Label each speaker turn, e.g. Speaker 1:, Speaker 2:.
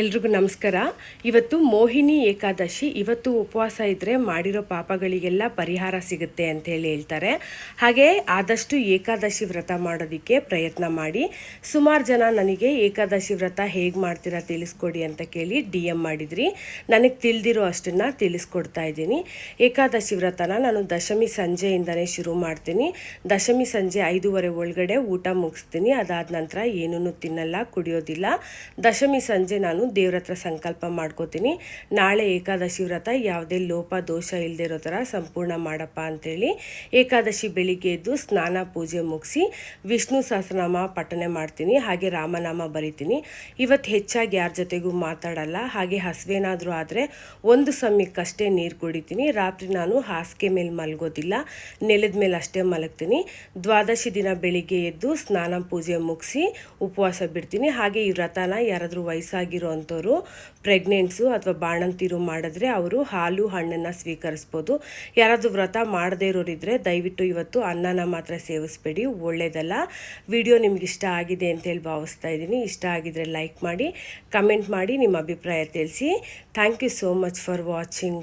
Speaker 1: ಎಲ್ರಿಗೂ ನಮಸ್ಕಾರ. ಇವತ್ತು ಮೋಹಿನಿ ಏಕಾದಶಿ, ಇವತ್ತು ಉಪವಾಸ ಇದ್ದರೆ ಮಾಡಿರೋ ಪಾಪಗಳಿಗೆಲ್ಲ ಪರಿಹಾರ ಸಿಗುತ್ತೆ ಅಂತ ಹೇಳಿ ಹೇಳ್ತಾರೆ. ಹಾಗೆ ಆದಷ್ಟು ಏಕಾದಶಿ ವ್ರತ ಮಾಡೋದಕ್ಕೆ ಪ್ರಯತ್ನ ಮಾಡಿ. ಸುಮಾರು ಜನ ನನಗೆ ಏಕಾದಶಿ ವ್ರತ ಹೇಗೆ ಮಾಡ್ತೀರಾ ತಿಳಿಸ್ಕೊಡಿ ಅಂತ ಕೇಳಿ ಡಿ ಎಂ ಮಾಡಿದ್ರಿ. ನನಗೆ ತಿಳಿದಿರೋ ಅಷ್ಟನ್ನು ತಿಳಿಸ್ಕೊಡ್ತಾ ಇದ್ದೀನಿ. ಏಕಾದಶಿ ವ್ರತನ ನಾನು ದಶಮಿ ಸಂಜೆಯಿಂದನೇ ಶುರು ಮಾಡ್ತೀನಿ. ದಶಮಿ ಸಂಜೆ ಐದೂವರೆ ಒಳಗಡೆ ಊಟ ಮುಗಿಸ್ತೀನಿ. ಅದಾದ ನಂತರ ಏನೂ ತಿನ್ನಲ್ಲ, ಕುಡಿಯೋದಿಲ್ಲ. ದಶಮಿ ಸಂಜೆ ನಾನು ದೇವ್ರ ಹತ್ರ ಸಂಕಲ್ಪ ಮಾಡ್ಕೋತೀನಿ. ನಾಳೆ ಏಕಾದಶಿ ವ್ರತ, ಯಾವುದೇ ಲೋಪ, ದೋಷ ಇಲ್ಲದೆ ಇರೋ ಥರ ಸಂಪೂರ್ಣ ಮಾಡಪ್ಪ ಅಂಥೇಳಿ ಏಕಾದಶಿ ಬೆಳಿಗ್ಗೆ ಎದ್ದು ಸ್ನಾನ, ಪೂಜೆ ಮುಗಿಸಿ ವಿಷ್ಣು ಸಹಸ್ರನಾಮ ಪಠನೆ ಮಾಡ್ತೀನಿ. ಹಾಗೆ ರಾಮನಾಮ ಬರಿತೀನಿ. ಇವತ್ತು ಹೆಚ್ಚಾಗಿ ಯಾರ ಜೊತೆಗೂ ಮಾತಾಡಲ್ಲ. ಹಾಗೆ ಹಸುವೇನಾದರೂ ಆದರೆ ಒಂದು ಸಮಯಕ್ಕಷ್ಟೇ ನೀರು ಕುಡಿತೀನಿ. ರಾತ್ರಿ ನಾನು ಹಾಸಿಗೆ ಮೇಲೆ ಮಲಗೋದಿಲ್ಲ. ನೆಲದ ಮೇಲೆ ಅಷ್ಟೇ ಮಲಗ್ತೀನಿ. ದ್ವಾದಶಿ ದಿನ ಬೆಳಿಗ್ಗೆ ಎದ್ದು ಸ್ನಾನ, ಪೂಜೆ ಮುಗಿಸಿ ಉಪವಾಸ ಬಿಡ್ತೀನಿ. ಹಾಗೆ ಈ ವ್ರತನ ಯಾರಾದರೂ ವಯಸ್ಸಾಗಿರೋ ಅಂಥವ್ರು ಪ್ರೆಗ್ನೆಂಟ್ಸು ಅಥವಾ ಬಾಣಂತಿರು ಮಾಡಿದ್ರೆ ಅವರು ಹಾಲು ಹಣ್ಣನ್ನು ಸ್ವೀಕರಿಸ್ಬೋದು. ಯಾರಾದರೂ ವ್ರತ ಮಾಡದೇ ಇರೋರಿದ್ರೆ ದಯವಿಟ್ಟು ಇವತ್ತು ಅನ್ನನ ಮಾತ್ರ ಸೇವಿಸ್ಬೇಡಿ ಒಳ್ಳೆಯದಲ್ಲ ವಿಡಿಯೋ ನಿಮ್ಗೆ ಇಷ್ಟ ಆಗಿದೆ ಅಂತೇಳಿ ಭಾವಿಸ್ತಾ ಇದ್ದೀನಿ. ಇಷ್ಟ ಆಗಿದ್ರೆ ಲೈಕ್ ಮಾಡಿ ಕಮೆಂಟ್ ಮಾಡಿ ನಿಮ್ಮ ಅಭಿಪ್ರಾಯ ತಿಳಿಸಿ. Thank you so much for watching